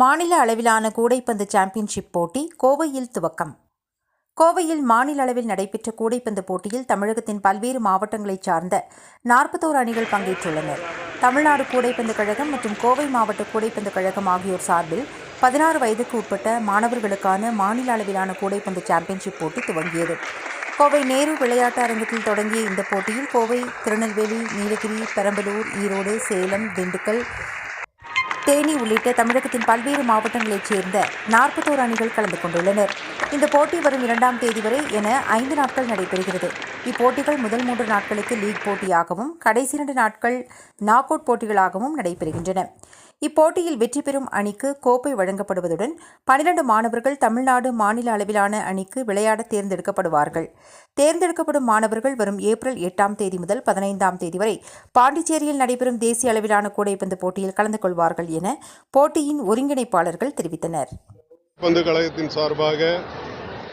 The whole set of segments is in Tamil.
மாநில அளவிலான கூடைப்பந்து சாம்பியன்ஷிப் போட்டி கோவையில் துவக்கம். கோவையில் மாநில அளவில் நடைபெற்ற கூடைப்பந்து போட்டியில் தமிழகத்தின் பல்வேறு மாவட்டங்களைச் சார்ந்த நாற்பத்தோரு அணிகள் பங்கேற்றுள்ளனர். தமிழ்நாடு கூடைப்பந்து கழகம் மற்றும் கோவை மாவட்ட கூடைப்பந்து கழகம் ஆகியோர் சார்பில் பதினாறு வயதுக்கு உட்பட்ட மாணவர்களுக்கான மாநில அளவிலான கூடைப்பந்து சாம்பியன்ஷிப் போட்டி துவங்கியது. கோவை நேரு விளையாட்டு அரங்கத்தில் தொடங்கிய இந்த போட்டியில் கோவை திருநெல்வேலி நீலகிரி பெரம்பலூர் ஈரோடு சேலம் திண்டுக்கல் தேனி உள்ளிட்ட தமிழகத்தின் பல்வேறு மாவட்டங்களைச் சேர்ந்த நாற்பத்தோரு அணிகள் கலந்து கொண்டுள்ளனர். இந்த போட்டி வரும் இரண்டாம் தேதி வரை என ஐந்து நாட்கள் நடைபெறுகிறது. இப்போட்டிகள் முதல் மூன்று நாட்களுக்கு லீக் போட்டியாகவும் கடைசி இரண்டு நாட்கள் நாக் அவுட் போட்டிகளாகவும் நடைபெறுகின்றன. இப்போட்டியில் வெற்றி பெறும் அணிக்கு கோப்பை வழங்கப்படுவதுடன் பனிரண்டு மாணவர்கள் தமிழ்நாடு மாநில அளவிலான அணிக்கு விளையாட தேர்ந்தெடுக்கப்படுவார்கள். தேர்ந்தெடுக்கப்படும் மாணவர்கள் வரும் ஏப்ரல் எட்டாம் தேதி முதல் பதினைந்தாம் தேதி வரை பாண்டிச்சேரியில் நடைபெறும் தேசிய அளவிலான கூடைப்பந்து போட்டியில் கலந்து கொள்வார்கள் என போட்டியின் ஒருங்கிணைப்பாளர்கள் தெரிவித்தனர். பந்து கழகத்தின் சார்பாக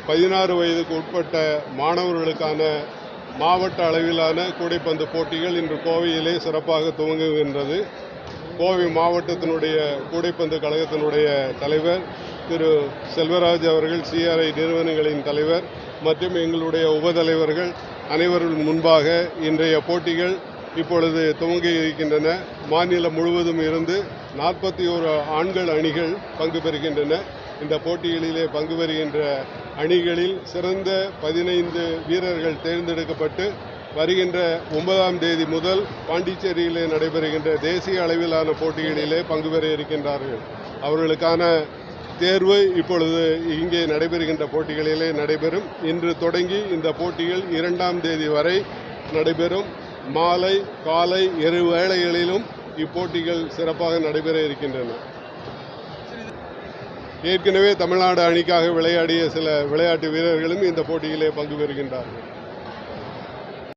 பதினாறு வயதுக்கு உட்பட்ட மாணவர்களுக்கான மாவட்ட அளவிலான கூடைப்பந்து போட்டிகள் இன்று கோவையிலே சிறப்பாக துவங்குகின்றது. கோவை மாவட்டத்தினுடைய கூடைப்பந்து கழகத்தினுடைய தலைவர் திரு செல்வராஜ் அவர்கள் சிஆர்ஐ நிறுவனங்களின் தலைவர் மற்றும் எங்களுடைய உபதலைவர்கள் அனைவரும் முன்பாக இன்றைய போட்டிகள் இப்பொழுது துவங்கி இருக்கின்றன. மாநிலம் முழுவதும் இருந்து நாற்பத்தி ஓரு ஆண்கள் அணிகள் பங்கு பெறுகின்றன. இந்த போட்டிகளிலே பங்கு பெறுகின்ற அணிகளில் சிறந்த பதினைந்து வீரர்கள் தேர்ந்தெடுக்கப்பட்டு வருகின்ற ஒன்பதாம் தேதி முதல் பாண்டிச்சேரியிலே நடைபெறுகின்ற தேசிய அளவிலான போட்டிகளிலே பங்கு பெற இருக்கின்றார்கள். அவர்களுக்கான தேர்வு இப்பொழுது இங்கே நடைபெறுகின்ற போட்டிகளிலே நடைபெறும். இன்று தொடங்கி இந்த போட்டிகள் இரண்டாம் தேதி வரை நடைபெறும். மாலை காலை இரு வேளைகளிலும் இப்போட்டிகள் சிறப்பாக நடைபெற இருக்கின்றன. ஏற்கனவே தமிழ்நாடு அணிக்காக விளையாடிய சில விளையாட்டு வீரர்களும் இந்த போட்டியிலே பங்கு பெறுகின்றார்கள்.